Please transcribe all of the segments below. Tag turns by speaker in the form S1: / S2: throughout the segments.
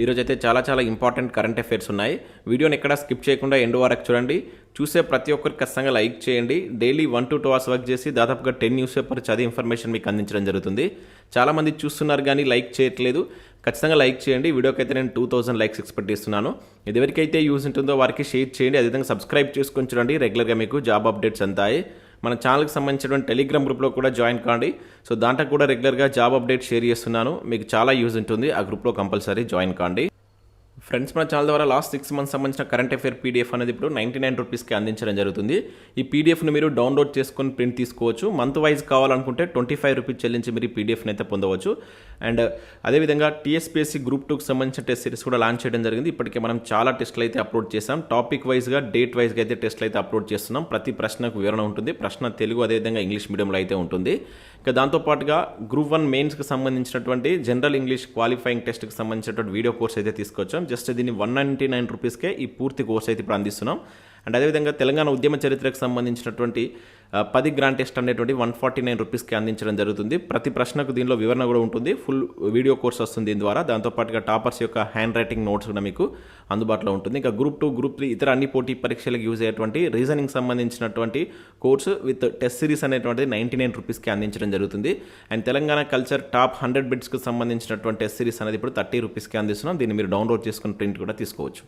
S1: ఈరోజు అయితే చాలా చాలా ఇంపార్టెంట్ కరెంట్ అఫైర్స్ ఉన్నాయి. వీడియోని ఎక్కడ స్కిప్ చేయకుండా ఎండ్ వరకు చూడండి. చూసే ప్రతి ఒక్కరికి ఖచ్చితంగా లైక్ చేయండి. Daily one to two hours work చేసి దాదాపుగా టెన్ న్యూస్ పేపర్ చదివి ఇన్ఫర్మేషన్ మీకు అందించడం జరుగుతుంది. చాలామంది చూస్తున్నారు కానీ లైక్ చేయట్లేదు. ఖచ్చితంగా లైక్ చేయండి. వీడియోకి అయితే నేను టూ థౌసండ్ లైక్స్ ఎక్స్పెక్ట్ చేస్తున్నాను. ఎవరికైతే యూజ్ ఉంటుందో వారికి షేర్ చేయండి. అదేవిధంగా సబ్స్క్రైబ్ చేసుకొని చూడండి. రెగ్యులర్గా మీకు జాబ్ అప్డేట్స్ అంతాయి మన ఛానల్కి సంబంధించినటువంటి టెలిగ్రామ్ గ్రూప్లో కూడా జాయిన్ కాండి. సో దాంట్లో కూడా రెగ్యులర్గా జాబ్ అప్డేట్ షేర్ చేస్తున్నాను. మీకు చాలా యూజ్ ఉంటుంది. ఆ గ్రూప్లో కంపల్సరీ జాయిన్ కాండి. ఫ్రెండ్స్ మన ఛానల్ ద్వారా లాస్ట్ సిక్స్ మంత్స్ సంబంధించిన కరెంట్ అఫేర్ పీడిఎఫ్ అనేది ఇప్పుడు నైంటీ నైన్ రూపీస్కి అందించడం జరుగుతుంది. ఈ పీడిఎఫ్ను మీరు డౌన్లోడ్ చేసుకొని ప్రింట్ తీసుకోవచ్చు. మంత్ వైజ్ కావాలనుకుంటే ట్వంటీ ఫైవ్ రూపీస్ చెల్లించి మీరు ఈ పీడిఎఫ్ని అయితే పొందవచ్చు. అండ్ అదేవిధంగా టీఎస్పీఎస్సీ గ్రూప్ టూకి సంబంధించిన టెస్ట్ సిరీస్ కూడా లాంచ్ చేయడం జరిగింది. ఇప్పటికే మనం చాలా టెస్ట్లు అయితే అప్లోడ్ చేసాం టాపిక్ వైజ్గా డేట్ వైజ్గా అయితే టెస్ట్లు అయితే అప్లోడ్ చేస్తున్నాం. ప్రతి ప్రశ్నకు వివరణ ఉంటుంది. ప్రశ్న తెలుగు అదేవిధంగా ఇంగ్లీష్ మీడియంలో అయితే ఉంటుంది. ఇక దాంతోపాటుగా గ్రూప్ వన్ మెయిన్స్కి సంబంధించినటువంటి జనరల్ ఇంగ్లీష్ క్వాలిఫైయింగ్ టెస్ట్కి సంబంధించినటువంటి వీడియో కోర్స్ అయితే తీసుకొచ్చాం. జస్ట్ దీన్ని వన్ నైంటీ నైన్ రూపీస్కే ఈ పూర్తి కోర్స్ అయితే ఇప్పుడు అందిస్తున్నాం. అండ్ అదేవిధంగా తెలంగాణ ఉద్యమ చరిత్రకు సంబంధించినటువంటి పది గ్రాండ్ టెస్ట్ అనేటువంటి వన్ ఫార్టీ నైన్ రూపీస్కి అందించడం జరుగుతుంది. ప్రతి ప్రశ్నకు దీనిలో వివరణ కూడా ఉంటుంది. ఫుల్ వీడియో కోర్స్ వస్తుంది దీని ద్వారా. దాంతోపాటుగా టాపర్స్ యొక్క హ్యాండ్ రైటింగ్ నోట్స్ కూడా మీకు అందుబాటులో ఉంటుంది. ఇంకా గ్రూప్ టూ గ్రూప్ త్రీ ఇతర అన్ని పోటీ పరీక్షలకు యూజ్ అయ్యేటువంటి రీజనింగ్ సంబంధించినటువంటి కోర్సు విత్ టెస్ట్ సిరీస్ అనేటువంటిది నైంటీ నైన్ రూపీస్కి అందించడం జరుగుతుంది. And Telangana culture top hundred బిట్స్కి సంబంధించినటువంటి టెస్ట్ సిరీస్ అనేది ఇప్పుడు థర్టీ రూపీస్కి అందిస్తున్నాం. దీన్ని మీరు డౌన్లోడ్ చేసుకుని ప్రింట్ కూడా తీసుకోవచ్చు.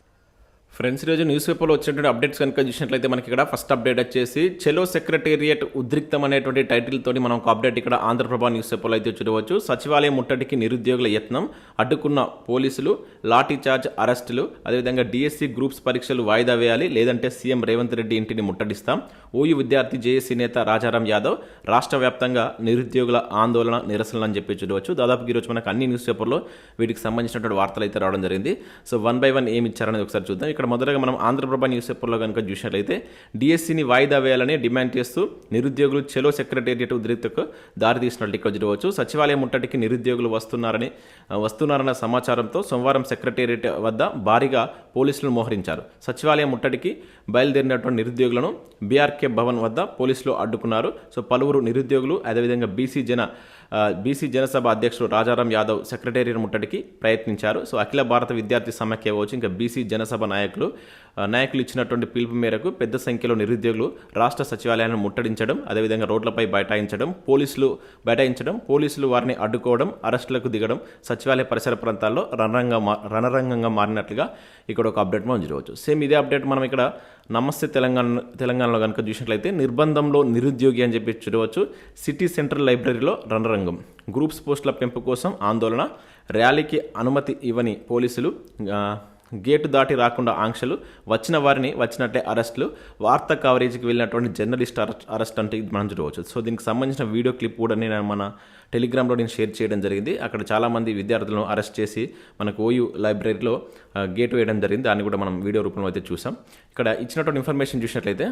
S1: ఫ్రెండ్స్ ఈరోజు న్యూస్ పేపర్లో వచ్చినటువంటి అప్డేట్స్ కనుక చూసినట్లయితే మనకి ఇక్కడ ఫస్ట్ అప్డేట్ వచ్చేసి చెలో సెక్రటేరియట్ ఉద్రిక్తం అనేటువంటి టైటిల్తో మనం ఒక అప్డేట్ ఇక్కడ ఆంధ్రప్రభ న్యూస్ పేపర్లో అయితే చూడవచ్చు. సచివాలయం ముట్టడికి నిరుద్యోగుల యత్నం అడ్డుకున్న పోలీసులు లాఠీ చార్జ్ అరెస్టులు అదేవిధంగా డిఎస్సి గ్రూప్స్ పరీక్షలు వాయిదా వేయాలి లేదంటే సీఎం రేవంత్ రెడ్డి ఇంటిని ముట్టడిస్తాం. ఓయూ విద్యార్థి జేఏసీ నేత రాజారాం యాదవ్ రాష్ట్ర వ్యాప్తంగా నిరుద్యోగుల ఆందోళన నిరసనలు అని చెప్పి చూడవచ్చు. దాదాపు ఈరోజు మనకు అన్ని న్యూస్ పేపర్లో వీటికి సంబంధించినటువంటి వార్తలు అయితే రావడం జరిగింది. సో వన్ బై వన్ ఏమి ఇచ్చారనేది ఒకసారి చూద్దాం. ఇక్కడ మొదటగా మనం ఆంధ్రప్రభ న్యూస్ పేపర్లో కనుక చూసినట్లయితే డిఎస్సిని వాయిదా వేయాలని డిమాండ్ చేస్తూ నిరుద్యోగులు చెలో సెక్రటేరియట్ ఉద్రిక్తకు దారితీసినట్లు ఇక్కడ చూడవచ్చు. సచివాలయం ముట్టడికి నిరుద్యోగులు వస్తున్నారని వస్తున్నారన్న సమాచారంతో సోమవారం సెక్రటేరియట్ వద్ద భారీగా పోలీసులు మోహరించారు. సచివాలయం ముట్టడికి బయలుదేరినటువంటి నిరుద్యోగులను బీఆర్కే భవన్ వద్ద పోలీసులు అడ్డుకున్నారు. సో పలువురు నిరుద్యోగులు అదేవిధంగా బీసీ జన బీసీ జనసభ అధ్యక్షుడు రాజారాం యాదవ్ సెక్రటేరియట్ ముట్టడికి ప్రయత్నించారు. సో అఖిల భారత విద్యార్థి సమాఖ్య కావచ్చు ఇంకా బీసీ జనసభ నాయకులు నాయకులు ఇచ్చినటువంటి పిలుపు మేరకు పెద్ద సంఖ్యలో నిరుద్యోగులు రాష్ట్ర సచివాలయాన్ని ముట్టడించడం అదేవిధంగా రోడ్లపై బైఠాయించడం పోలీసులు బైఠాయించడం పోలీసులు వారిని అడ్డుకోవడం అరెస్టులకు దిగడం సచివాలయ పరిసర ప్రాంతాల్లో రణరంగ మా- రణరంగంగా మారినట్లుగా ఇక్కడ ఒక అప్డేట్ మనం చూడవచ్చు. సేమ్ ఇదే అప్డేట్ మనం ఇక్కడ నమస్తే తెలంగాణ తెలంగాణలో కనుక చూసినట్లయితే నిర్బంధంలో నిరుద్యోగి అని చెప్పి చూడవచ్చు. సిటీ సెంట్రల్ లైబ్రరీలో రణరంగం. గ్రూప్స్ పోస్టుల పెంపు కోసం ఆందోళన ర్యాలీకి అనుమతి ఇవ్వని పోలీసులు గేటు దాటి రాకుండా ఆంక్షలు వచ్చిన వారిని వచ్చినట్టే అరెస్టులు వార్తా కవరేజ్కి వెళ్ళినటువంటి జర్నలిస్ట్ అరెస్ట్ అరెస్ట్ అంటే ఇది మనం చూడవచ్చు. సో దీనికి సంబంధించిన వీడియో క్లిప్ కూడా నేను మన టెలిగ్రామ్లో నేను షేర్ చేయడం జరిగింది. అక్కడ చాలామంది విద్యార్థులను అరెస్ట్ చేసి మనకు ఓయూ లైబ్రరీలో గేట్ వేయడం జరిగింది. దాన్ని కూడా మనం వీడియో రూపంలో అయితే చూసాం. ఇక్కడ ఇచ్చినటువంటి ఇన్ఫర్మేషన్ చూసినట్లయితే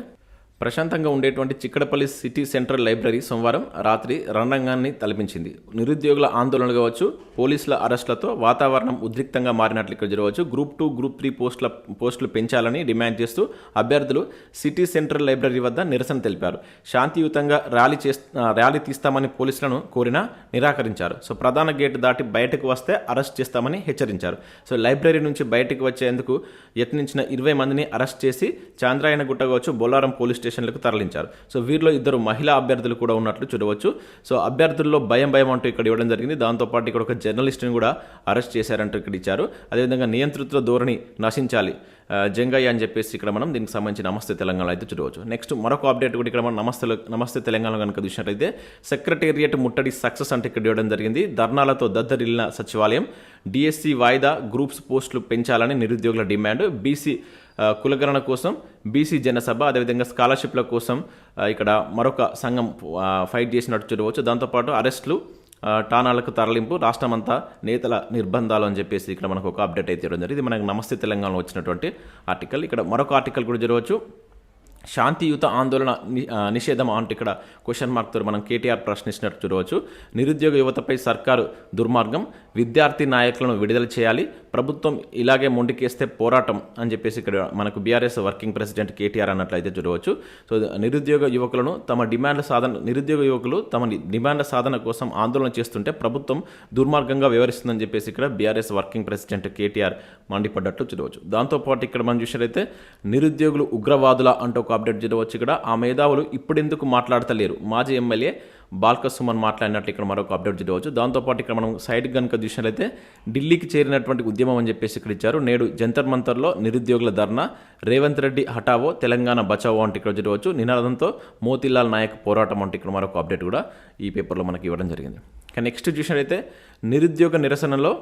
S1: ప్రశాంతంగా ఉండేటువంటి చిక్కడపల్లి సిటీ సెంట్రల్ లైబ్రరీ సోమవారం రాత్రి రణరంగాన్ని తలపించింది. నిరుద్యోగుల ఆందోళనలు కావచ్చు పోలీసుల అరెస్టులతో వాతావరణం ఉద్రిక్తంగా మారినట్లు ఇక్కడ జరగవచ్చు. గ్రూప్ టూ గ్రూప్ త్రీ పోస్టుల పోస్టులు పెంచాలని డిమాండ్ చేస్తూ అభ్యర్థులు సిటీ సెంట్రల్ లైబ్రరీ వద్ద నిరసన తెలిపారు. శాంతియుతంగా ర్యాలీ చేస్ ర్యాలీ తీస్తామని పోలీసులను కోరినా నిరాకరించారు. సో ప్రధాన గేటు దాటి బయటకు వస్తే అరెస్ట్ చేస్తామని హెచ్చరించారు. సో లైబ్రరీ నుంచి బయటకు వచ్చేందుకు యత్నించిన ఇరవై మందిని అరెస్ట్ చేసి చాంద్రాయణ గుట్ట కావచ్చు బొల్లారం పోలీస్ స్టేషన్లకు తరలించారు. సో వీరిలో ఇద్దరు మహిళా అభ్యర్థులు కూడా ఉన్నట్లు చూడవచ్చు. సో అభ్యర్థుల్లో భయం భయం అంటూ ఇక్కడ ఇవ్వడం జరిగింది. దాంతోపాటు ఇక్కడ ఒక జర్నలిస్ట్ని కూడా అరెస్ట్ చేశారంటూ ఇక్కడ ఇచ్చారు. అదేవిధంగా నియంతృత్వ ధోరణి నశించాలి జంగయ్య అని చెప్పేసి ఇక్కడ మనం దీనికి సంబంధించి నమస్తే తెలంగాణ అయితే చూడవచ్చు. నెక్స్ట్ మరొక అప్డేట్ కూడా ఇక్కడ మనం నమస్తే నమస్తే తెలంగాణ కనుక చూసినట్లయితే సెక్రటేరియట్ ముట్టడి సక్సెస్ అంటే ఇక్కడ ఇవ్వడం జరిగింది. ధర్నాలతో దద్దరిల్లిన సచివాలయం డిఎస్సి వాయిదా గ్రూప్స్ పోస్టులు పెంచాలని నిరుద్యోగుల డిమాండ్ బీసీ కులగణన కోసం బీసీ జనసభ అదేవిధంగా స్కాలర్షిప్ల కోసం ఇక్కడ మరొక సంఘం ఫైట్ చేసినట్టు చూడవచ్చు. దాంతోపాటు అరెస్టులు టానాలకు తరలింపు రాష్ట్రమంతా నేతల నిర్బంధాలు అని చెప్పేసి ఇక్కడ మనకు ఒక అప్డేట్ అయితే ఇవ్వడం జరిగింది. ఇది మనకు నమస్తే తెలంగాణలో వచ్చినటువంటి ఆర్టికల్. ఇక్కడ మరొక ఆర్టికల్ కూడా జరగవచ్చు శాంతియుత ఆందోళన ని- నిషేధం అంటూ ఇక్కడ క్వశ్చన్ మార్క్తో మనం కేటీఆర్ ప్రశ్నించినట్టు చూడవచ్చు. నిరుద్యోగ యువతపై సర్కారు దుర్మార్గం. విద్యార్థి నాయకులను విడుదల చేయాలి. ప్రభుత్వం ఇలాగే మొండికేస్తే పోరాటం అని చెప్పేసి ఇక్కడ మనకు బీఆర్ఎస్ వర్కింగ్ ప్రెసిడెంట్ కేటీఆర్ అన్నట్లయితే చూడవచ్చు. సో నిరుద్యోగ యువకులను తమ డిమాండ్ల సాధన నిరుద్యోగ యువకులు తమ డిమాండ్ల సాధన కోసం ఆందోళన చేస్తుంటే ప్రభుత్వం దుర్మార్గంగా వ్యవహరిస్తుందని చెప్పేసి ఇక్కడ B R S working president K T R మండిపడ్డట్లు చూడవచ్చు. దాంతోపాటు ఇక్కడ మనం చూసినట్లయితే నిరుద్యోగులు ఉగ్రవాదుల అంటూ ఒక అప్డేట్ చూడవచ్చు ఇక్కడ. ఆ మేధావులు ఇప్పుడెందుకు మాట్లాడతలేరు? మాజీ ఎమ్మెల్యే బాల్క సుమన్ మాట్లాడినట్లు ఇక్కడ మరొక అప్డేట్ చూడవచ్చు. దాంతోపాటు ఇక్కడ మనం సైడ్ కనుక చూసినట్లయితే ఢిల్లీకి చేరినటువంటి ఉద్యమం అని చెప్పేసి ఇక్కడ ఇచ్చారు. నేడు జంతర్ మంతర్లో నిరుద్యోగుల ధర్నా రేవంత్ రెడ్డి హఠావో తెలంగాణ బచావో అంటే ఇక్కడ చూడవచ్చు. నినాదంతో మోతిలాల్ నాయక్ పోరాటం అంటే ఇక్కడ మరొక అప్డేట్ కూడా ఈ పేపర్లో మనకి ఇవ్వడం జరిగింది. కానీ నెక్స్ట్ చూసినట్లయితే నిరుద్యోగ నిరసనలో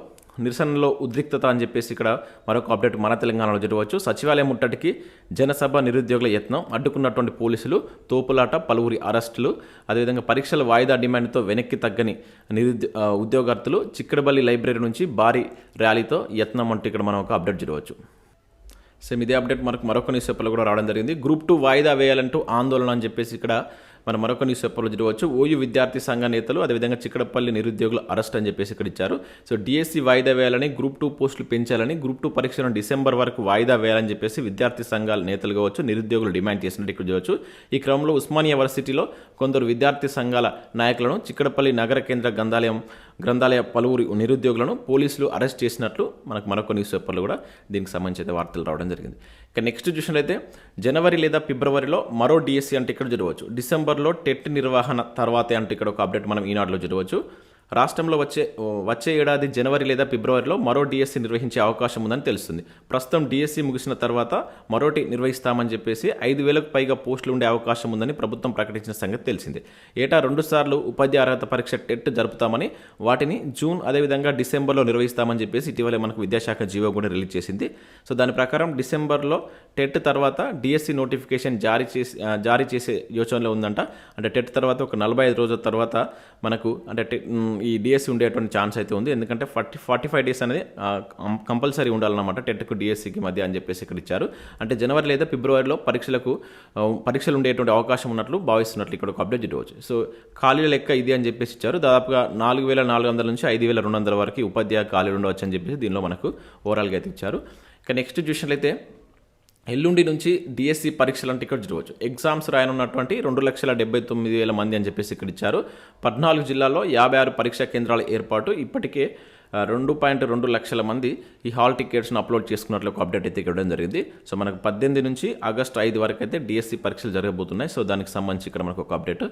S1: నిరసనలో ఉద్రిక్తత అని చెప్పేసి ఇక్కడ మరొక అప్డేట్ మన తెలంగాణలో జరగవచ్చు. సచివాలయం ముట్టడికి జనసభ నిరుద్యోగుల యత్నం అడ్డుకున్నటువంటి పోలీసులు తోపులాట పలువురి అరెస్టులు అదేవిధంగా పరీక్షల వాయిదా డిమాండ్తో వెనక్కి తగ్గని నిరుద్యో ఉద్యోగార్థులు చిక్కడబల్లి లైబ్రరీ నుంచి భారీ ర్యాలీతో యత్నం అంటూ ఇక్కడ మనం ఒక అప్డేట్ చూడవచ్చు సేమ్ ఇదే అప్డేట్ మనకు మరొక న్యూస్ పేపర్లో కూడా రావడం జరిగింది. గ్రూప్ టూ వాయిదా వేయాలంటూ ఆందోళన అని చెప్పేసి ఇక్కడ మనం మరొక న్యూస్ పేపర్లో చూడవచ్చు ఓయూ విద్యార్థి సంఘ నేతలు అదేవిధంగా చిక్కడపల్లి నిరుద్యోగులు అరెస్ట్ అని చెప్పేసి ఇక్కడ ఇచ్చారు. సో డిఎస్సి వాయిదా వేయాలని గ్రూప్ టూ పోస్టులు పెంచాలని గ్రూప్ టూ పరీక్షలను డిసెంబర్ వరకు వాయిదా వేయాలని చెప్పేసి విద్యార్థి సంఘాల నేతలు కావచ్చు నిరుద్యోగులు డిమాండ్ చేసినట్టు ఇక్కడ చూడవచ్చు ఈ క్రమంలో ఉస్మానియా యూనివర్సిటీలో కొందరు విద్యార్థి సంఘాల నాయకులను చిక్కడపల్లి నగర కేంద్ర గ్రంథాలయం గ్రంథాలయ పలువురు నిరుద్యోగులను పోలీసులు అరెస్ట్ చేసినట్లు మనకు మరొక న్యూస్ పేపర్లు కూడా దీనికి సంబంధించి అయితే వార్తలు రావడం జరిగింది. ఇక నెక్స్ట్ చూసినట్లయితే జనవరి లేదా ఫిబ్రవరిలో మరో డిఎస్సి అంటే ఇక్కడ జరగవచ్చు. డిసెంబర్లో టెట్ నిర్వహణ తర్వాతే అంటే ఇక్కడ ఒక అప్డేట్ మనం ఈనాడులో జరగవచ్చు. రాష్ట్రంలో వచ్చే వచ్చే ఏడాది జనవరి లేదా ఫిబ్రవరిలో మరో డిఎస్సి నిర్వహించే అవకాశం ఉందని తెలుస్తుంది. ప్రస్తుతం డిఎస్సి ముగిసిన తర్వాత మరోటి నిర్వహిస్తామని చెప్పేసి ఐదు వేలకు పైగా పోస్టులు ఉండే అవకాశం ఉందని ప్రభుత్వం ప్రకటించిన సంగతి తెలిసింది. ఏటా రెండు సార్లు ఉపాధ్యాయ అర్హత పరీక్ష టెట్ జరుపుతామని వాటిని జూన్ అదేవిధంగా డిసెంబర్లో నిర్వహిస్తామని చెప్పేసి ఇటీవలే మనకు విద్యాశాఖ జీవో కూడా రిలీజ్ చేసింది. సో దాని ప్రకారం డిసెంబర్లో టెట్ తర్వాత డిఎస్సి నోటిఫికేషన్ జారీ చేసి జారీ చేసే యోచనలో ఉందంట. అంటే టెట్ తర్వాత ఒక నలభై ఐదు రోజుల తర్వాత మనకు అంటే ఈ డిఎస్సి ఉండేటువంటి ఛాన్స్ అయితే ఉంది. ఎందుకంటే ఫార్టీ ఫార్టీ ఫైవ్ డేస్ అనేది కంపల్సరీ ఉండాలన్నమాట టెట్కు డిఎస్సికి మధ్య అని చెప్పేసి ఇక్కడ ఇచ్చారు. అంటే జనవరి లేదా ఫిబ్రవరిలో పరీక్షలకు పరీక్షలు ఉండేటువంటి అవకాశం ఉన్నట్లు భావిస్తున్నట్లు ఇక్కడ ఒక అప్డేట్ ఇవ్వచ్చు సో ఖాళీల లెక్క ఇది అని చెప్పేసి ఇచ్చారు. దాదాపుగా నాలుగు వేల నాలుగు వందల నుంచి ఐదు వేల రెండు వందల వరకు ఉపాధ్యాయ ఖాళీలు ఉండవచ్చు అని చెప్పేసి దీనిలో మనకు ఓవరాల్గా అయితే ఇచ్చారు. ఇక నెక్స్ట్ చూసినట్లయితే ఎల్లుండి నుంచి డిఎస్సి పరీక్షలను టికెట్ ఇక్కడ చూడవచ్చు. ఎగ్జామ్స్ రాయనున్నటువంటి రెండు లక్షల డెబ్బై తొమ్మిది వేల మంది అని చెప్పేసి ఇక్కడ ఇచ్చారు. పద్నాలుగు జిల్లాల్లో యాభై ఆరు పరీక్షా కేంద్రాల ఏర్పాటు. ఇప్పటికే రెండు పాయింట్ రెండు లక్షల మంది ఈ హాల్ టికెట్స్ను అప్లోడ్ చేసుకున్నట్లు ఒక అప్డేట్ అయితే ఇవ్వడం జరిగింది. సో మనకు పద్దెనిమిది నుంచి ఆగస్ట్ ఐదు వరకు అయితే డిఎస్సి పరీక్షలు జరగబోతున్నాయి. సో దానికి సంబంధించి ఇక్కడ మనకు ఒక అప్డేట్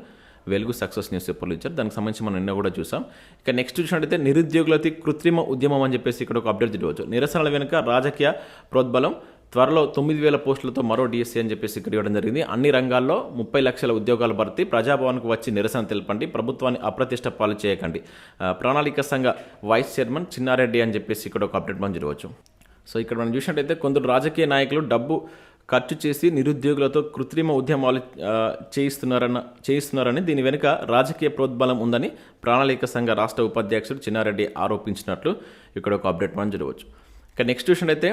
S1: వెలుగు సక్సెస్ న్యూస్ పేపర్లు ఇచ్చారు. దానికి సంబంధించి మనం నిన్న కూడా చూసాం. ఇక నెక్స్ట్ చూసినట్టయితే నిరుద్యోగులకి కృత్రిమ ఉద్యమం అని చెప్పేసి ఇక్కడ ఒక అప్డేట్ చూడవచ్చు నిరసనల వెనుక రాజకీయ ప్రోద్బలం త్వరలో తొమ్మిది వేల పోస్టులతో మరో డిఎస్సీ అని చెప్పేసి ఇక్కడ ఇవ్వడం జరిగింది. అన్ని రంగాల్లో ముప్పై లక్షల ఉద్యోగాల భర్తీ ప్రజాభవన్కు వచ్చి నిరసన తెలపండి ప్రభుత్వాన్ని అప్రతిష్ట పాలు చేయకండి. ప్రణాళిక సంఘ వైస్ చైర్మన్ చిన్నారెడ్డి అని చెప్పేసి ఇక్కడ ఒక అప్డేట్ మనం చూడవచ్చు. సో ఇక్కడ మనం చూసినట్టయితే కొందరు రాజకీయ నాయకులు డబ్బు ఖర్చు చేసి నిరుద్యోగులతో కృత్రిమ ఉద్యమాలు చేయిస్తున్నారన్న చేయిస్తున్నారని దీని వెనుక రాజకీయ ప్రోద్బలం ఉందని ప్రణాళిక సంఘ రాష్ట్ర ఉపాధ్యక్షుడు చిన్నారెడ్డి ఆరోపించినట్లు ఇక్కడ ఒక అప్డేట్ మనం చూడవచ్చు. ఇక నెక్స్ట్ చూసినట్టయితే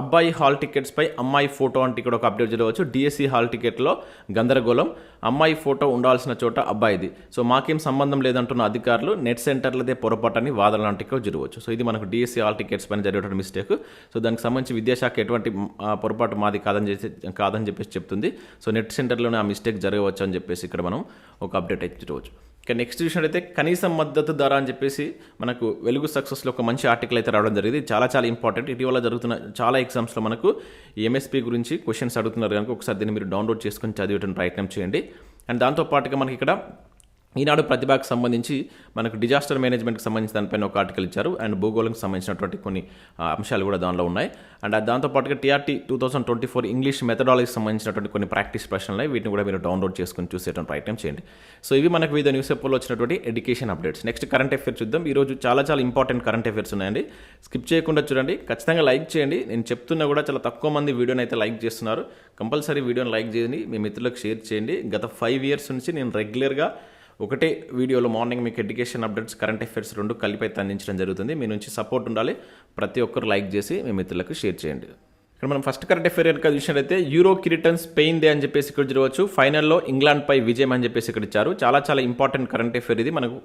S1: అబ్బాయి హాల్ టికెట్స్పై అమ్మాయి ఫోటో అంటే ఇక్కడ ఒక అప్డేట్ జరగవచ్చు. డిఎస్సి హాల్ టికెట్లో గందరగోళం. అమ్మాయి ఫోటో ఉండాల్సిన చోట అబ్బాయిది. సో మాకేం సంబంధం లేదంటున్న అధికారులు నెట్ సెంటర్లదే పొరపాటని వాదనలు అంటే జరగవచ్చు. సో ఇది మనకు డిఎస్సి హాల్ టికెట్స్ పైన జరిగేటువంటి మిస్టేక్. సో దానికి సంబంధించి విద్యాశాఖ ఎటువంటి పొరపాటు మాది కాదని చేసి కాదని చెప్పేసి చెప్తుంది. సో నెట్ సెంటర్లోనే ఆ మిస్టేక్ జరగవచ్చు అని చెప్పేసి ఇక్కడ మనం ఒక అప్డేట్ అయితే చూడవచ్చు ఇక నెక్స్ట్ చూసినట్టయితే కనీస మద్దతు ధర అని చెప్పేసి మనకు వెలుగు సక్సెస్లో ఒక మంచి ఆర్టికల్ అయితే రావడం జరిగింది. చాలా చాలా ఇంపార్టెంట్ ఇటీవల జరుగుతున్న చాలా ఎగ్జామ్స్లో మనకు ఎంఎస్పీ గురించి క్వశ్చన్స్ అడుగుతున్నారు కనుక ఒకసారి దీన్ని మీరు డౌన్లోడ్ చేసుకొని చదివేటువంటి ప్రయత్నం చేయండి. అండ్ దాంతో పాటుగా మనకి ఇక్కడ ఈనాడు ప్రతిభకు సంబంధించి మనకు డిజాస్టర్ మేనేజ్మెంట్కి సంబంధించిన దానిపైన ఒక ఆర్టికల్ ఇచ్చారు. అండ్ భూగోళంకి సంబంధించినటువంటి కొన్ని అంశాలు కూడా దానిలో ఉన్నాయి. అండ్ దాంతోపాటుగా T R T two thousand twenty four English మెథడాలజీకి సంబంధించినటువంటి కొన్ని ప్రాక్టీస్ ప్రశ్నలు ఉన్నాయి. వీటిని కూడా మీరు డౌన్లోడ్ చేసుకొని చూసేటువంటి ప్రయత్నం చేయండి. సో ఇవి మనకు వివిధ న్యూస్ పేపర్లో వచ్చినటువంటి education updates next current affairs చూద్దాం. ఈరోజు చాలా చాలా ఇంపార్టెంట్ కరెంట్ అఫేర్స్ ఉన్నాయండి. స్కిప్ చేయకుండా చూడండి. ఖచ్చితంగా లైక్ చేయండి. నేను చెప్తున్నా కూడా చాలా తక్కువ మంది వీడియోని అయితే లైక్ చేస్తున్నారు. కంపల్సరీ వీడియోని లైక్ చేయండి. మీ మిత్రులకు షేర్ చేయండి. గత ఫైవ్ ఇయర్స్ నుంచి నేను రెగ్యులర్గా ఒకటే వీడియోలో మార్నింగ్ మీకు ఎడ్యుకేషన్ అప్డేట్స్ కరెంట్ అఫైర్స్ రెండు కలిపి అయితే అందించడం జరుగుతుంది. మీ నుంచి సపోర్ట్ ఉండాలి. ప్రతి ఒక్కరు లైక్ చేసి మీ మిత్రులకు షేర్ చేయండి. ఇక్కడ మనం ఫస్ట్ కరెంట్ అఫైర్ కనుక చూసినట్లయితే యూరో కిరీటన్ స్పెయిన్ దే అని చెప్పేసి ఇక్కడ చూడవచ్చు. ఫైనల్లో ఇంగ్లాండ్పై విజయం అని చెప్పేసి ఇక్కడ ఇచ్చారు. చాలా చాలా ఇంపార్టెంట్ కరెంట్ అఫైర్ ఇది. మనకు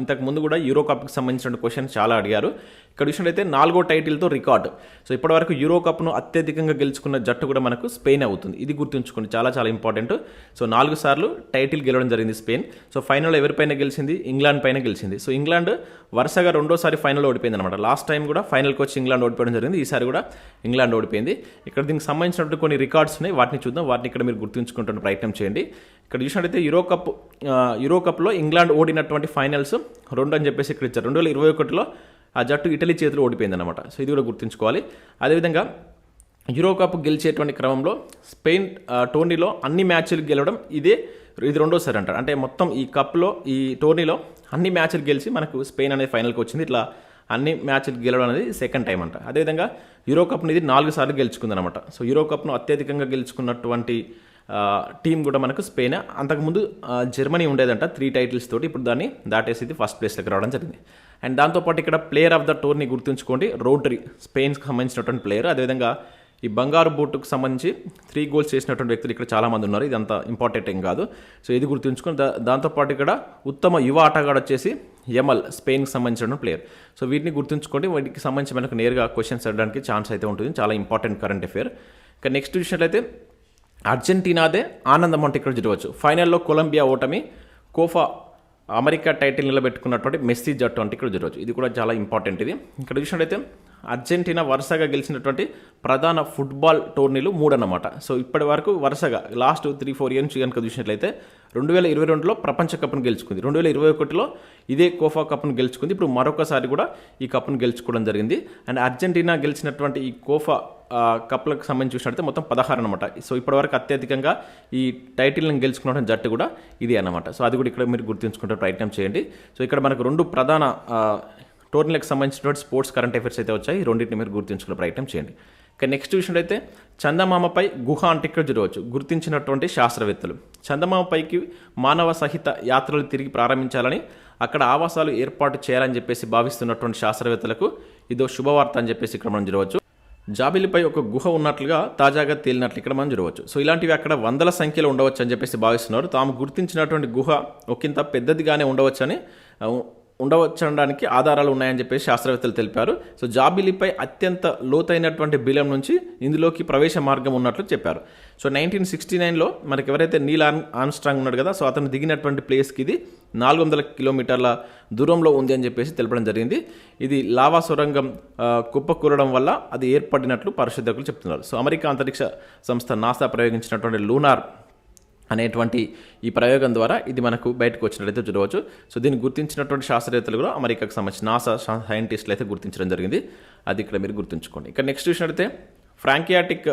S1: ఇంతకు ముందు కూడా యూరో కప్కి సంబంధించిన క్వశ్చన్స్ చాలా అడిగారు. ఇక్కడ చూసినట్టయితే నాలుగో టైటిల్తో రికార్డు. సో ఇప్పటివరకు యూరో కప్ను అత్యధికంగా గెలుచుకున్న జట్టు కూడా మనకు స్పెయిన్ అవుతుంది. ఇది గుర్తుంచుకోండి. చాలా చాలా ఇంపార్టెంట్. సో నాలుగు సార్లు టైటిల్ గెలవడం జరిగింది స్పెయిన్. సో ఫైనల్లో ఎవరిపైన గెలిచింది? ఇంగ్లాండ్ పైన గెలిచింది. సో ఇంగ్లాండ్ వరుసగా రెండోసారి ఫైనల్ ఓడిపోయింది అనమాట లాస్ట్ టైం కూడా ఫైనల్కి వచ్చి ఇంగ్లాండ్ ఓడిపోవడం జరిగింది. ఈసారి కూడా ఇంగ్లాండ్ ఓడిపోయింది. ఇక్కడ దీనికి సంబంధించినటువంటి కొన్ని రికార్డ్స్ ఉన్నాయి. వాటిని చూద్దాం. వాటిని ఇక్కడ మీరు గుర్తుంచుకుంటున్న ప్రయత్నం చేయండి. ఇక్కడ చూసినట్టయితే యూరో కప్ యూరో కప్లో ఇంగ్లాండ్ ఓడినటువంటి ఫైనల్స్ రెండు అని చెప్పేసి ఇక్కడ ఇచ్చారు. రెండు వేల ఇరవై ఒకటిలో ఆ జట్టు ఇటలీ చేతిలో ఓడిపోయింది అనమాట సో ఇది కూడా గుర్తుంచుకోవాలి. అదేవిధంగా యూరో కప్ గెలిచేటువంటి క్రమంలో స్పెయిన్ టోర్నీలో అన్ని మ్యాచ్లు గెలవడం ఇదే ఇది రెండోసారి అంటారు. అంటే మొత్తం ఈ కప్లో ఈ టోర్నీలో అన్ని మ్యాచ్లు గెలిచి మనకు స్పెయిన్ అనేది ఫైనల్కి వచ్చింది. ఇట్లా అన్ని మ్యాచ్లు గెలవడం అనేది సెకండ్ టైం అంట. అదేవిధంగా యూరో కప్ని ఇది నాలుగు సార్లు గెలుచుకుందనమాట సో యూరో కప్ను అత్యధికంగా గెలుచుకున్నటువంటి టీం కూడా మనకు స్పెయిన్. అంతకుముందు జర్మనీ ఉండేదంట త్రీ టైటిల్స్ తోటి. ఇప్పుడు దాన్ని దాటేసి ఫస్ట్ ఫస్ట్ ప్లేస్లోకి రావడం జరిగింది. అండ్ దాంతోపాటు ఇక్కడ ప్లేయర్ ఆఫ్ ద టోర్ని గుర్తుంచుకోండి రోటరీ స్పెయిన్కి సంబంధించినటువంటి ప్లేయర్. అదేవిధంగా ఈ బంగారు బూటుకు సంబంధించి త్రీ గోల్స్ చేసినటువంటి వ్యక్తులు ఇక్కడ చాలామంది ఉన్నారు. ఇది అంత ఇంపార్టెంట్ ఏం కాదు. సో ఇది గుర్తుంచుకొని దా దాంతోపాటు ఇక్కడ ఉత్తమ యువ ఆటగాడు వచ్చేసి యమల్ స్పెయిన్కి సంబంధించిన ప్లేయర్. సో వీటిని గుర్తుంచుకోండి. వీటికి సంబంధించి మనకు నేరుగా క్వశ్చన్స్ అడడానికి ఛాన్స్ అయితే ఉంటుంది. చాలా ఇంపార్టెంట్ కరెంట్ అఫేర్. ఇంకా నెక్స్ట్ చూసినట్లయితే అర్జెంటీనాదే ఆనందం అంటే ఇక్కడ చూడవచ్చు. ఫైనల్లో కొలంబియా ఓటమి కోఫా అమెరికా టైటిల్ నిలబెట్టుకున్నటువంటి మెస్సీ జట్టు అంటే ఇక్కడ చూడవచ్చు ఇది కూడా చాలా ఇంపార్టెంట్ ఇది. ఇక్కడ చూసినట్టయితే అర్జెంటీనా వరుసగా గెలిచినటువంటి ప్రధాన ఫుట్బాల్ టోర్నీలు మూడు అన్నమాట సో ఇప్పటి వరకు వరుసగా లాస్ట్ త్రీ ఫోర్ ఇయర్స్ నుంచి కనుక చూసినట్లయితే రెండు వేల ఇరవై రెండులో ప్రపంచ కప్ను గెలుచుకుంది. రెండు వేల ఇరవై ఒకటిలో ఇదే కోఫా కప్ను గెలుచుకుంది. ఇప్పుడు మరొకసారి కూడా ఈ కప్ను గెలుచుకోవడం జరిగింది. అండ్ అర్జెంటీనా గెలిచినటువంటి ఈ కోఫా కప్లకు సంబంధించి చూసినట్లయితే మొత్తం పదహారు అనమాట సో ఇప్పటివరకు అత్యధికంగా ఈ టైటిల్ని గెలుచుకున్న జట్టు కూడా ఇది అన్నమాట. సో అది కూడా ఇక్కడ మీరు గుర్తుంచుకుంటే ప్రయత్నం చేయండి. సో ఇక్కడ మనకు రెండు ప్రధాన టోర్నీలకు సంబంధించినటువంటి స్పోర్ట్స్ కరెంట్ అఫైర్స్ అయితే వచ్చాయి. రెండింటిని మీరు గుర్తుంచుకునే ప్రయత్నం చేయండి. ఇక నెక్స్ట్ అయితే చందమామపై గుహ అంటే ఇక్కడ గుర్తించినటువంటి శాస్త్రవేత్తలు. చందమామపైకి మానవ సహిత యాత్రలు తిరిగి ప్రారంభించాలని అక్కడ ఆవాసాలు ఏర్పాటు చేయాలని చెప్పేసి భావిస్తున్నటువంటి శాస్త్రవేత్తలకు ఇదో శుభవార్త అని చెప్పేసి ఇక్కడ మనం చూడవచ్చు జాబిలిపై ఒక గుహ ఉన్నట్లుగా తాజాగా తేలినట్లు ఇక్కడ మనం చూడవచ్చు సో ఇలాంటివి అక్కడ వందల సంఖ్యలో ఉండవచ్చు అని చెప్పేసి భావిస్తున్నారు. తాము గుర్తించినటువంటి గుహ ఒకంత పెద్దదిగానే ఉండవచ్చని ఉండవచ్చడానికి ఆధారాలు ఉన్నాయని చెప్పేసి శాస్త్రవేత్తలు తెలిపారు. సో జాబిలిపై అత్యంత లోతైనటువంటి బిలం నుంచి ఇందులోకి ప్రవేశ మార్గం ఉన్నట్లు చెప్పారు. సో నైన్టీన్ సిక్స్టీ నైన్లో మనకి ఎవరైతే నీల్ ఆన్ ఆన్స్ట్రాంగ్ ఉన్నాడు కదా సో అతను దిగినటువంటి ప్లేస్కి ఇది నాలుగు వందల కిలోమీటర్ల దూరంలో ఉంది అని చెప్పేసి తెలపడం జరిగింది. ఇది లావా సొరంగం కుప్పకూరడం వల్ల అది ఏర్పడినట్లు పరిశోధకులు చెప్తున్నారు. సో అమెరికా అంతరిక్ష సంస్థ నాసా ప్రయోగించినటువంటి లూనార్ అనేటువంటి ఈ ప్రయోగం ద్వారా ఇది మనకు బయటకు వచ్చినట్లయితే చూడవచ్చు. సో దీన్ని గుర్తించినటువంటి శాస్త్రవేత్తలు కూడా అమెరికాకు సంబంధించిన నాసా సైంటిస్టులు అయితే గుర్తించడం జరిగింది. అది ఇక్కడ మీరు గుర్తుంచుకోండి. ఇక్కడ నెక్స్ట్ చూసినట్లయితే ఫ్రాంకియాటిక్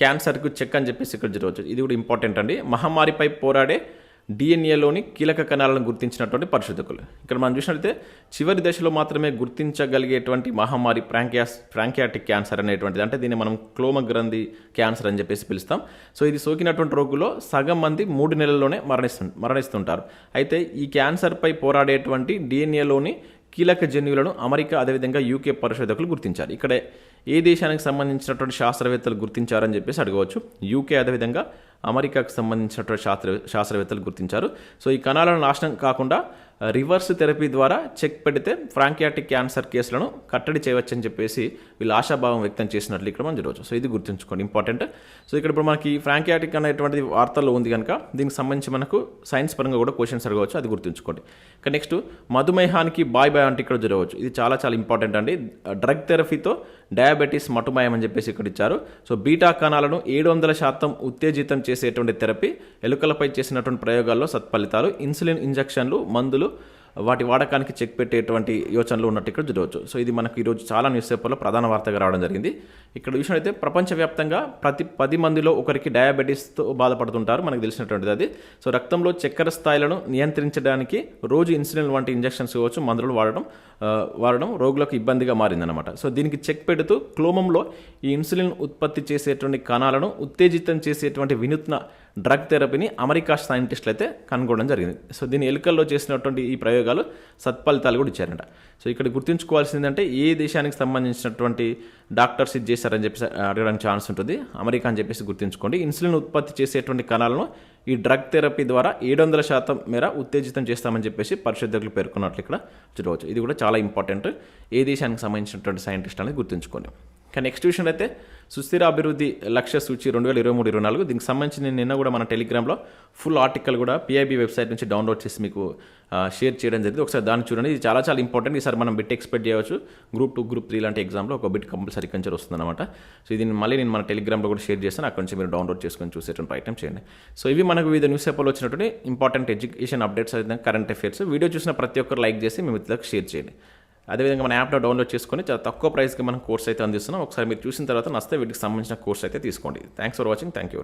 S1: క్యాన్సర్కు చెక్ అని చెప్పేసి ఇక్కడ చూడవచ్చు. ఇది కూడా ఇంపార్టెంట్ అండి. మహమ్మారిపై పోరాడే డిఎన్ఏలోని కీలక కణాలను గుర్తించినటువంటి పరిశోధకులు. ఇక్కడ మనం చూసినట్లయితే చివరి దశలో మాత్రమే గుర్తించగలిగేటువంటి మహమ్మారి ఫ్రాంక్యాస్ ఫ్రాంక్యాటిక్ క్యాన్సర్ అనేటువంటిది. అంటే దీన్ని మనం క్లోమ గ్రంథి క్యాన్సర్ అని చెప్పేసి పిలుస్తాం. సో ఇది సోకినటువంటి రోగుల్లో సగం మంది మూడు నెలల్లోనే మరణిస్తు మరణిస్తుంటారు. అయితే ఈ క్యాన్సర్పై పోరాడేటువంటి డిఎన్ఏలోని కీలక జన్యువులను అమెరికా అదేవిధంగా యూకే పరిశోధకులు గుర్తించారు. ఇక్కడ ఏ దేశానికి సంబంధించినటువంటి శాస్త్రవేత్తలు గుర్తించారని చెప్పేసి అడగవచ్చు. యూకే అదేవిధంగా అమెరికాకు సంబంధించినటువంటి శాస్త్ర శాస్త్రవేత్తలు గుర్తించారు. సో ఈ కణాలను నాశనం కాకుండా రివర్స్ థెరపీ ద్వారా చెక్ పెడితే ఫ్రాంకియాటిక్ క్యాన్సర్ కేసులను కట్టడి చేయవచ్చని చెప్పేసి వీళ్ళు ఆశాభావం వ్యక్తం చేసినట్లు ఇక్కడ మనం చూడవచ్చు సో ఇది గుర్తుంచుకోండి ఇంపార్టెంట్. సో ఇక్కడ ఇప్పుడు మనకి ఫ్రాంకియాటిక్ అనేటువంటిది వార్తల్లో ఉంది కనుక దీనికి సంబంధించి మనకు సైన్స్ పరంగా కూడా క్వశ్చన్స్ అడగవచ్చు అది గుర్తుంచుకోండి. ఇక నెక్స్ట్ మధుమేహానికి బాయ్ బాయ్ అంటే ఇక్కడ జరగవచ్చు. ఇది చాలా చాలా ఇంపార్టెంట్ అండి. డ్రగ్ థెరపీతో డయాబెటీస్ మటుమాయం అని చెప్పేసి ఇక్కడ ఇచ్చారు సో బీటా కణాలను ఏడు వందల శాతం ఉత్తేజితం చేసేటువంటి థెరపీ ఎలుకలపై చేసినటువంటి ప్రయోగాల్లో సత్ఫలితాలు ఇన్సులిన్ ఇంజెక్షన్లు మందులు వాటి వాడకానికి చెక్ పెట్టేటువంటి యోచనలు ఉన్నట్టు ఇక్కడ చూడవచ్చు. సో ఇది మనకు ఈరోజు చాలా న్యూస్ పేపర్లో ప్రధాన వార్తగా రావడం జరిగింది. ఇక్కడ చూసినట్లయితే ప్రపంచవ్యాప్తంగా ప్రతి పది మందిలో ఒకరికి డయాబెటీస్తో బాధపడుతుంటారు. మనకు తెలిసినటువంటిది అది. సో రక్తంలో చక్కెర స్థాయిలను నియంత్రించడానికి రోజు ఇన్సులిన్ వంటి ఇంజెక్షన్స్ ఇవ్వచ్చు మందులు వాడడం వాడడం రోగులకు ఇబ్బందిగా మారిందనమాట సో దీనికి చెక్ పెడుతూ క్లోమంలో ఈ ఇన్సులిన్ ఉత్పత్తి చేసేటువంటి కణాలను ఉత్తేజితం చేసేటువంటి వినూత్న డ్రగ్ థెరపీని అమెరికా సైంటిస్టులు అయితే కనుగొనడం జరిగింది. సో దీని ఎలుకల్లో చేసినటువంటి ఈ ప్రయోగాలు సత్ఫలితాలు కూడా ఇచ్చారంట. సో ఇక్కడ గుర్తుంచుకోవాల్సింది అంటే ఏ దేశానికి సంబంధించినటువంటి డాక్టర్స్ ఇది చేశారని చెప్పేసి అడగడానికి ఛాన్స్ ఉంటుంది. అమెరికా అని చెప్పేసి గుర్తుంచుకోండి. ఇన్సులిన్ ఉత్పత్తి చేసేటువంటి కణాలను ఈ డ్రగ్ థెరపీ ద్వారా ఏడు వందల శాతం మేర ఉత్తేజితం చేస్తామని చెప్పేసి పరిశోధకులు పేర్కొన్నట్లు ఇక్కడ చూడవచ్చు. ఇది కూడా చాలా ఇంపార్టెంట్. ఏ దేశానికి సంబంధించినటువంటి సైంటిస్ట్ అనేది గుర్తుంచుకోండి. కానీ నెక్స్ట్ విషయంలో అయితే సుస్థిర అభివృద్ధి లక్ష్య సూచి రెండు వేల ఇరవై మూడు ఇరవై నాలుగు. దీనికి సంబంధించి నేను నిన్న కూడా మన టెలిగ్రామ్లో ఫుల్ ఆర్టికల్ కూడా పిఐబి వెబ్సైట్ నుంచి డౌన్లోడ్ చేసి మీకు షేర్ చేయడం జరిగింది. ఒకసారి దాన్ని చూడండి. ఇది చాలా చాలా ఇంపార్టెంట్ ఈసారి మనం బిట్ ఎక్స్పెక్ట్ చేయవచ్చు. గ్రూప్ టూ గ్రూప్ త్రీ లాంటి ఎగ్జామ్లో ఒక బిట్ కంపల్సరీ కంచర్ వస్తుంది అనమాట సో ఇది మళ్ళీ నేను మన టెలిగ్రామ్లో కూడా షేర్ చేస్తాను. అక్కడ నుంచి మీరు డౌన్లోడ్ చేసుకొని చూసేటువంటి ప్రయత్నం చేయండి. సో ఇవి మనకు వివిధ న్యూస్ పేపర్లో వచ్చినటువంటి ఇంపార్టెంట్ ఎడ్యుకేషన్ అప్డేట్స్ అదే కరెంట్ అఫేర్స్ వీడియో చూసిన ప్రతి ఒక్కరు లైక్ చేసి మీ మిత్రులకు షేర్ చేయండి. అదేవిధంగా మన యాప్లో డౌన్లోడ్ చేసుకొని చాలా తక్కువ ప్రైస్కి మనం కోర్స్ అయితే అందిస్తున్నాం. ఒకసారి మీరు చూసిన తర్వాత నస్తే వీటికి సంబంధించిన కోర్స్ అయితే తీసుకోండి. Thanks for watching thank you